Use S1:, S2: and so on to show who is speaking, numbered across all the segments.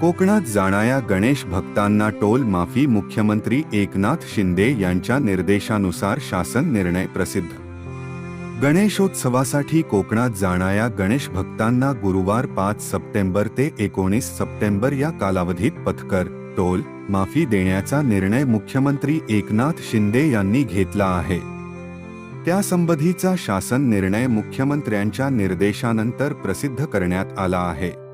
S1: कोकणात जाणाऱ्या गणेश भक्तांना टोल माफी मुख्यमंत्री एकनाथ शिंदे यांच्या निर्देशानुसार शासन निर्णय प्रसिद्ध. गणेशोत्सवासाठी कोकणात जाणाऱ्या गणेश भक्तांना गुरुवार पाच सप्टेंबर ते एकोणीस सप्टेंबर या कालावधीत पथकर टोल माफी देण्याचा निर्णय मुख्यमंत्री एकनाथ शिंदे यांनी घेतला आहे. त्यासंबंधीचा शासन निर्णय मुख्यमंत्र्यांच्या निर्देशानंतर प्रसिद्ध करण्यात आला आहे.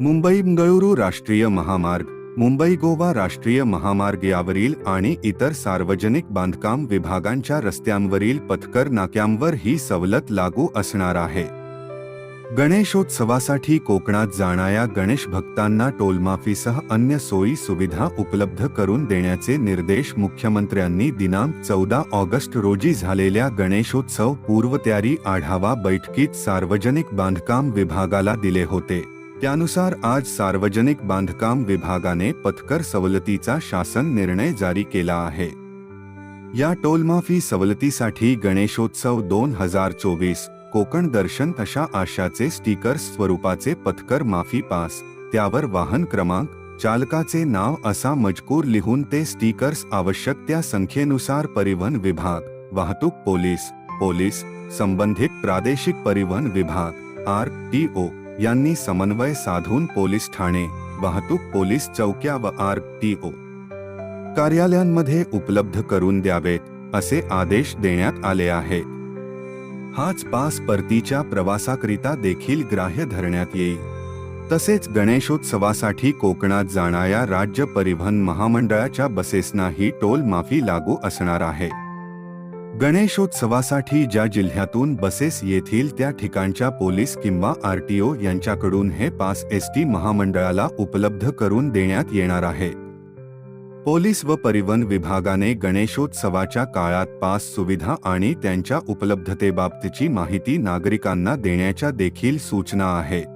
S1: मुंबई बंगळुरू राष्ट्रीय महामार्ग मुंबई गोवा राष्ट्रीय महामार्ग यावरील आणि इतर सार्वजनिक बांधकाम विभागांच्या रस्त्यांवरील पथकर नाक्यांवर ही सवलत लागू असणार आहे. गणेशोत्सवासाठी कोकणात जाणाऱ्या गणेश भक्तांना टोलमाफीसह अन्य सोयी सुविधा उपलब्ध करून देण्याचे निर्देश मुख्यमंत्र्यांनी दिनांक चौदा ऑगस्ट रोजी झालेल्या गणेशोत्सव पूर्वतयारी आढावा बैठकीत सार्वजनिक बांधकाम विभागाला दिले होते. त्यानुसार आज सार्वजनिक बांधकाम विभागाने पथकर सवलतीचा शासन निर्णय जारी केला आहे. या टोलमाफी सवलतीसाठी गणेशोत्सव दोन हजार चोवीस कोकण दर्शन अशा आशाचे स्टिकर स्वरूपाचे पथकर माफी पास त्यावर वाहन क्रमांक चालकाचे नाव असा मजकूर लिहून ते स्टिकर्स आवश्यक त्या संख्येनुसार परिवहन विभाग वाहतूक पोलीस पोलीस संबंधित प्रादेशिक परिवहन विभाग आर टी ओ यांनी समन्वय साधून पोलीस ठाणे वाहतूक पोलीस चौक्या व आर टी ओ कार्यालयांमध्ये उपलब्ध करून द्यावेत असे आदेश देण्यात आले आहेत. हाच पास परतीच्या प्रवासाकरिता देखील ग्राह्य धरण्यात येईल. तसेच गणेशोत्सवासाठी कोकणात जाणाऱ्या राज्य परिवहन महामंडळाच्या बसेसनाही टोल माफी लागू असणार आहे. गणेशोत्सवासाठी ज्या जिल्ह्यातून बसेस येथील त्या ठिकाणच्या पोलीस किंवा आरटीओ यांच्याकडून हे पास एस टी महामंडळाला उपलब्ध करून देण्यात येणार आहे. पोलीस व परिवहन विभागाने गणेशोत्सवाच्या काळात पास सुविधा आणि त्यांच्या उपलब्धतेबाबतची माहिती नागरिकांना देण्याच्या देखील सूचना आहेत